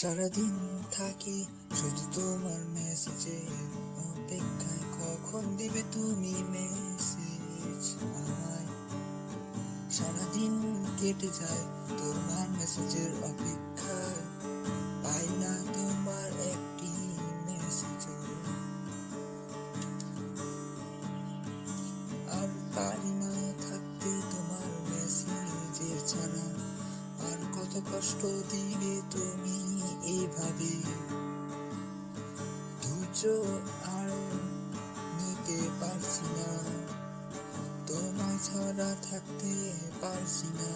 সারাদিন থাকি শুধু তোমার মেসেজে অপেক্ষায় কখন দিবে তুমি মেসেজ আমায়? সারাদিন কেটে যায় তোমার মেসেজের অপেক্ষায় পাই না তোমার একটি মেসেজ আর পারি কষ্ট দিবে তুমি এভাবে আর নিতে পারছি না। তোমায় ছাড়া থাকতে পারছি না।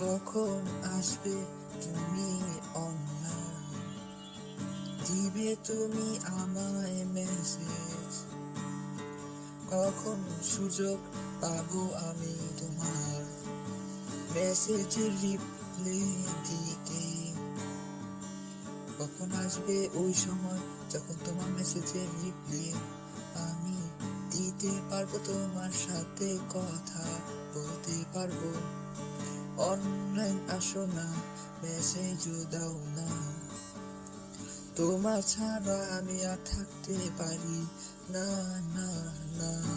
কখন আসবে তুমি দিবে তুমি আমায় মেসেজ কখন সুযোগ পাবো আমি? মেসেজের রিপ্লে দিতে কখন আসবে ওই সময়? যখন তোমার মেসেজের রিপ্লে আমি দিতে পারব তোমার সাথে কথা, বলতে পারব। অনলাইন আসো না মেসেজও দাও না। তোমার ছাড়া আমি আর থাকতে পারি না না না।